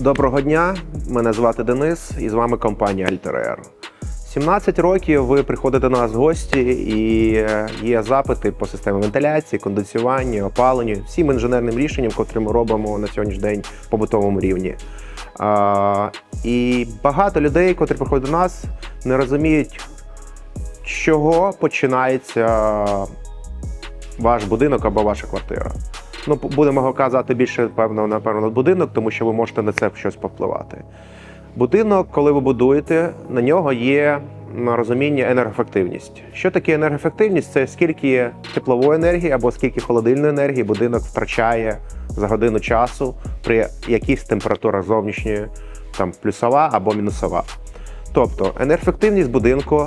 Доброго дня, мене звати Денис і з вами компанія Alter 17 років ви приходите до нас в гості і е, є запити по системі вентиляції, кондиціювання, опаленню, всім інженерним рішенням, котрі ми робимо на сьогоднішній день в побутовому рівні. А, і багато людей, котрі приходять до нас, не розуміють, з чого починається ваш будинок або ваша квартира. Ну, будемо казати більше, певно, напевно, будинок, тому що ви можете на це щось повпливати. Будинок, коли ви будуєте, на нього є розуміння енергоефективність. Що таке енергоефективність? Це скільки теплової енергії або скільки холодильної енергії будинок втрачає за годину часу при якихось температурах зовнішньої, там плюсова або мінусова. Тобто енергоефективність будинку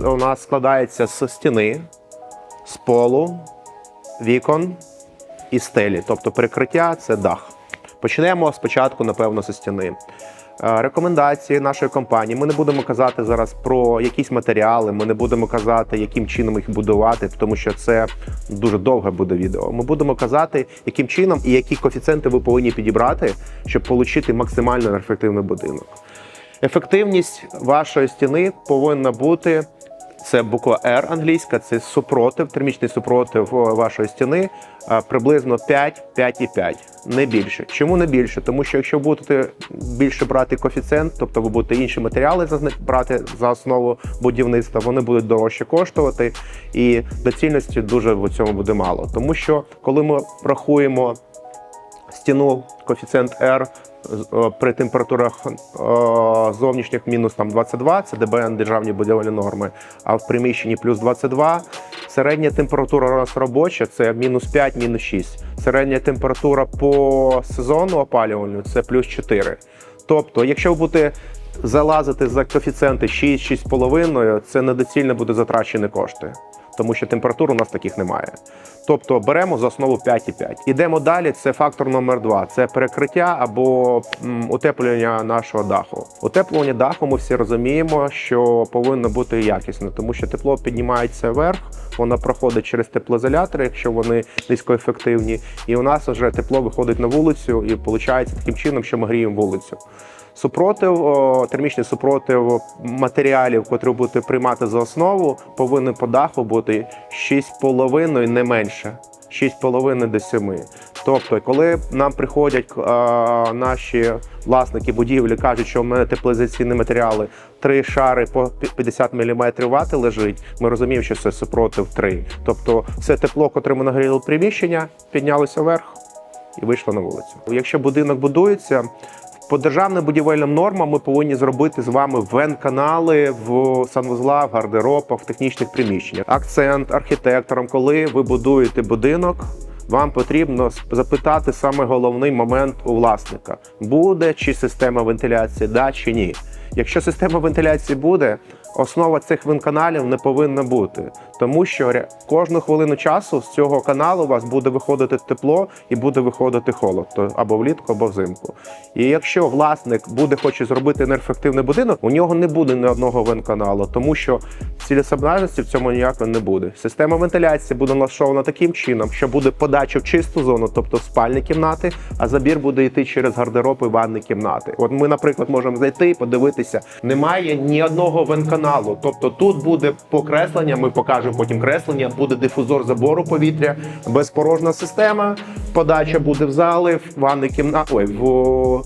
у нас складається з стіни, з полу, вікон і стелі, тобто перекриття це дах. Почнемо спочатку, напевно, зі стіни. Е, Рекомендації нашої компанії. Ми не будемо казати зараз про якісь матеріали, ми не будемо казати, яким чином їх будувати, тому що це дуже довге буде відео. Ми будемо казати, яким чином і які коефіцієнти ви повинні підібрати, щоб отримати максимально ефективний будинок. Ефективність вашої стіни повинна бути. Це буква R англійська, це супротив, термічний супротив вашої стіни приблизно 5, 5,5, не більше. Чому не більше? Тому що якщо будете більше брати коефіцієнт, тобто ви будете інші матеріали брати за основу будівництва, вони будуть дорожче коштувати, і доцільності дуже в цьому буде мало. Тому що коли ми рахуємо стіну коефіцієнт R е, при температурах е, зовнішніх мінус там 22, це ДБН державні будівельні норми, а в приміщенні плюс 22. Середня температура у нас робоча це мінус 5, мінус 6. Середня температура по сезону опалювальну це плюс 4. Тобто, якщо ви будете залазити за коефіцієнти 6, 6,5, це недоцільно буде затрачені кошти тому що температур у нас таких немає. Тобто беремо за основу 5,5. Ідемо далі. Це фактор номер 2 Це перекриття або м, утеплення нашого даху. Утеплення даху ми всі розуміємо, що повинно бути якісне, тому що тепло піднімається вверх, воно проходить через теплоізолятори, якщо вони низькоефективні, і у нас вже тепло виходить на вулицю, і виходить таким чином, що ми гріємо вулицю. Супротив, термічний супротив матеріалів, котрі будете приймати за основу, повинен по даху бути 6,5 не менше. 6,5 до 7. Тобто, коли нам приходять е, наші власники будівлі, кажуть, що в мене теплоізоляційні матеріали, три шари по 50 мм вати лежить, ми розуміємо, що це супротив 3. Тобто, все тепло, котре ми нагріли приміщення, піднялося вверх і вийшло на вулицю. Якщо будинок будується, по державним будівельним нормам ми повинні зробити з вами вен-канали в санвузлах, в гардеробах, в технічних приміщеннях. Акцент архітекторам, коли ви будуєте будинок. Вам потрібно запитати саме головний момент у власника: буде чи система вентиляції, да чи ні. Якщо система вентиляції буде, основа цих венканалів не повинна бути, тому що кожну хвилину часу з цього каналу у вас буде виходити тепло і буде виходити холод, то або влітку, або взимку. І якщо власник буде хоче зробити неефективний будинок, у нього не буде ні одного венканалу, тому що цілесообразності в цьому ніякої не буде. Система вентиляції буде налаштована таким чином, що буде подача в чисту зону, тобто в спальні кімнати, а забір буде йти через гардероб і ванні кімнати. От ми, наприклад, можемо зайти і подивитися, немає ні одного венканалу. Тобто тут буде покреслення, ми покажемо потім креслення, буде дифузор забору повітря, безпорожна система, подача буде в зали, в ванні кімнати, ой, в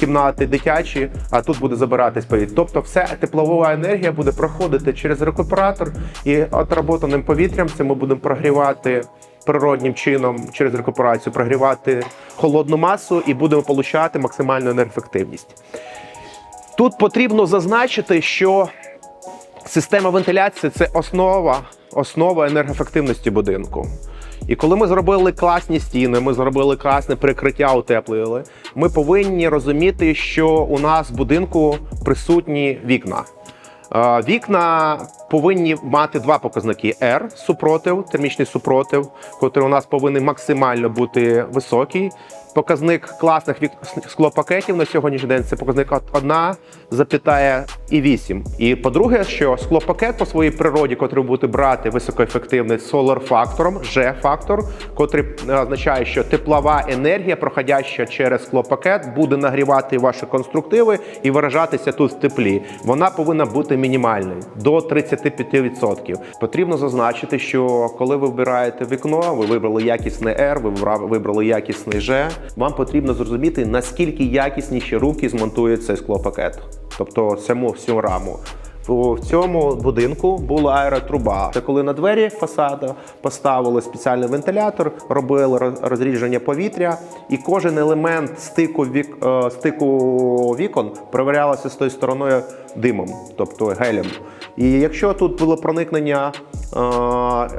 кімнати дитячі, а тут буде забиратись повітря. Тобто, вся теплова енергія буде проходити через рекуператор, і отработаним повітрям це ми будемо прогрівати природнім чином через рекуперацію, прогрівати холодну масу і будемо отримати максимальну енергоефективність. Тут потрібно зазначити, що система вентиляції це основа, основа енергоефективності будинку. І коли ми зробили класні стіни, ми зробили класне прикриття, утеплили, ми повинні розуміти, що у нас в будинку присутні вікна. Вікна повинні мати два показники: R – супротив, термічний супротив, котрий у нас повинен максимально бути високий. Показник класних склопакетів на сьогоднішній день це показник 1,8. І по-друге, що склопакет по своїй природі, котрий ви будете брати високоефективний solar фактором, G-фактор, котрий е, означає, що теплова енергія, проходяща через склопакет, буде нагрівати ваші конструктиви і виражатися тут в теплі. Вона повинна бути мінімальною до 35%. Потрібно зазначити, що коли ви вибираєте вікно, ви вибрали якісне R, ви вибрали якісний G, вам потрібно зрозуміти, наскільки якісніші руки змонтують цей склопакет, тобто саму всю раму. В цьому будинку була аеротруба. Це коли на двері фасаду поставили спеціальний вентилятор, робили роз- розрідження повітря, і кожен елемент стику вік е, стику вікон перевірялося з тою стороною димом, тобто гелем. І якщо тут було проникнення е,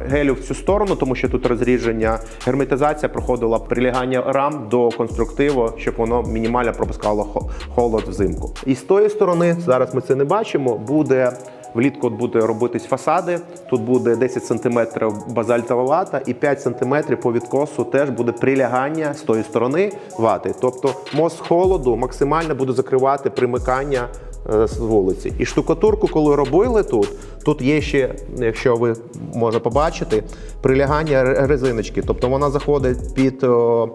гелю в цю сторону, тому що тут розрідження, герметизація проходила прилягання рам до конструктиву, щоб воно мінімально пропускало холод взимку. І з тої сторони, зараз ми це не бачимо, буде. Влітку буде робитись фасади. Тут буде 10 см базальтова вата і 5 см по відкосу теж буде прилягання з тої сторони вати. Тобто мост холоду максимально буде закривати примикання з вулиці. І штукатурку, коли робили тут, тут є ще, якщо ви можете побачити, прилягання резиночки. Тобто вона заходить під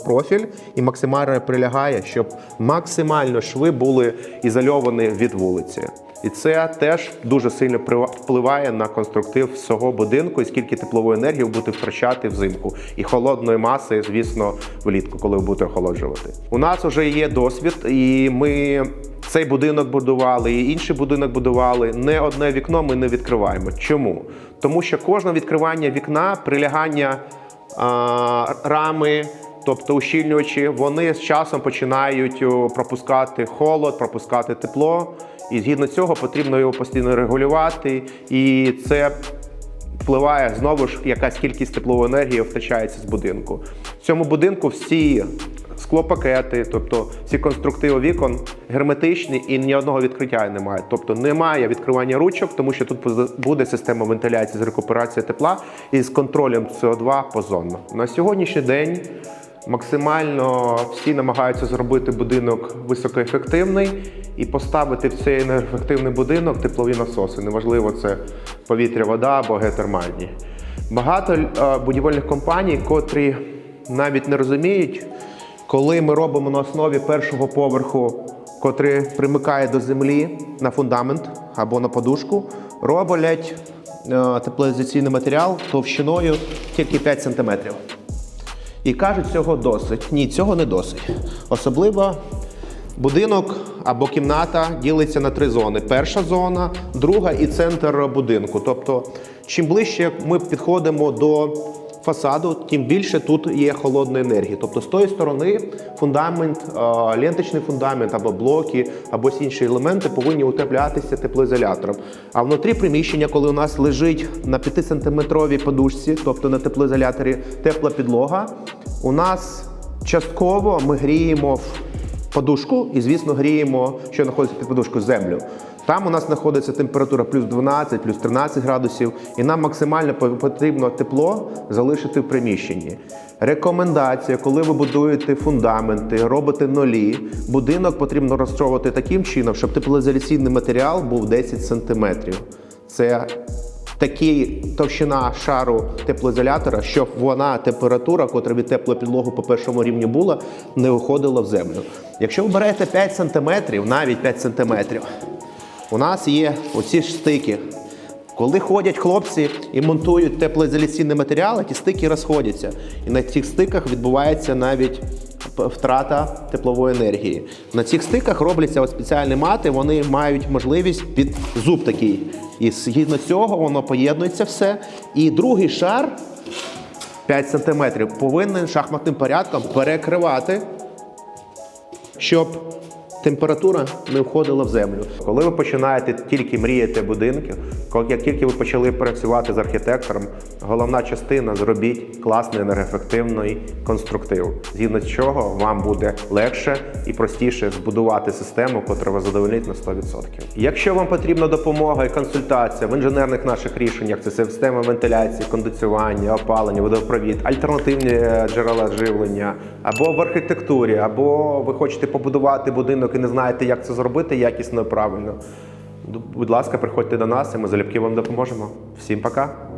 профіль і максимально прилягає, щоб максимально шви були ізольовані від вулиці. І це теж дуже сильно впливає на конструктив всього будинку і скільки теплової енергії ви будете втрачати взимку. І холодної маси, звісно, влітку, коли ви будете охолоджувати. У нас вже є досвід, і ми цей будинок будували, і інший будинок будували. Не одне вікно ми не відкриваємо. Чому? Тому що кожне відкривання вікна, прилягання а, рами. Тобто ущільнювачі, вони з часом починають пропускати холод, пропускати тепло, і згідно цього потрібно його постійно регулювати. І це впливає знову ж якась кількість теплової енергії втрачається з будинку. В цьому будинку всі склопакети, тобто всі конструктиви вікон герметичні і ні одного відкриття немає. Тобто немає відкривання ручок, тому що тут буде система вентиляції з рекуперації тепла і з контролем СО2 позонно. На сьогоднішній день. Максимально всі намагаються зробити будинок високоефективний і поставити в цей енергоефективний будинок теплові насоси. Неважливо, це повітря, вода або геотермальні. Багато е, будівельних компаній, котрі навіть не розуміють, коли ми робимо на основі першого поверху, котрий примикає до землі на фундамент або на подушку, роблять е, теплоізоляційний матеріал товщиною тільки 5 см. І кажуть, цього досить. Ні, цього не досить. Особливо будинок або кімната ділиться на три зони: перша зона, друга і центр будинку. Тобто, чим ближче ми підходимо до фасаду, тим більше тут є холодної енергії. Тобто, з тої сторони фундамент, е, ленточний фундамент або блоки, або інші елементи повинні утеплятися теплоізолятором. А внутрі приміщення, коли у нас лежить на 5-сантиметровій подушці, тобто на теплоізоляторі тепла підлога, у нас частково ми гріємо в подушку і, звісно, гріємо, що знаходиться під подушкою, землю. Там у нас знаходиться температура плюс 12, плюс 13 градусів, і нам максимально потрібно тепло залишити в приміщенні. Рекомендація, коли ви будуєте фундаменти, робите нолі, будинок потрібно розташовувати таким чином, щоб теплоізоляційний матеріал був 10 см. Це Такі товщина шару теплоізолятора, щоб вона температура, котра від теплопідлогу по першому рівню була, не виходила в землю. Якщо ви берете 5 см, навіть 5 см, у нас є оці ж стики. Коли ходять хлопці і монтують теплоізоляційні матеріали, ті стики розходяться. І на цих стиках відбувається навіть втрата теплової енергії. На цих стиках робляться от спеціальні мати, вони мають можливість під зуб такий. І згідно цього воно поєднується все. І другий шар 5 см повинен шахматним порядком перекривати щоб температура не входила в землю. Коли ви починаєте тільки мріяти будинки, Як тільки ви почали працювати з архітектором, головна частина зробіть класний енергоефективний конструктив, згідно з чого вам буде легше і простіше збудувати систему, котра вас задовольнить на 100%. Якщо вам потрібна допомога і консультація в інженерних наших рішеннях, це система вентиляції, кондиціювання, опалення, водопровід, альтернативні е, джерела живлення, або в архітектурі, або ви хочете побудувати будинок і не знаєте, як це зробити якісно і правильно. Будь ласка, приходьте до нас, і ми залюбки вам допоможемо. Всім пока!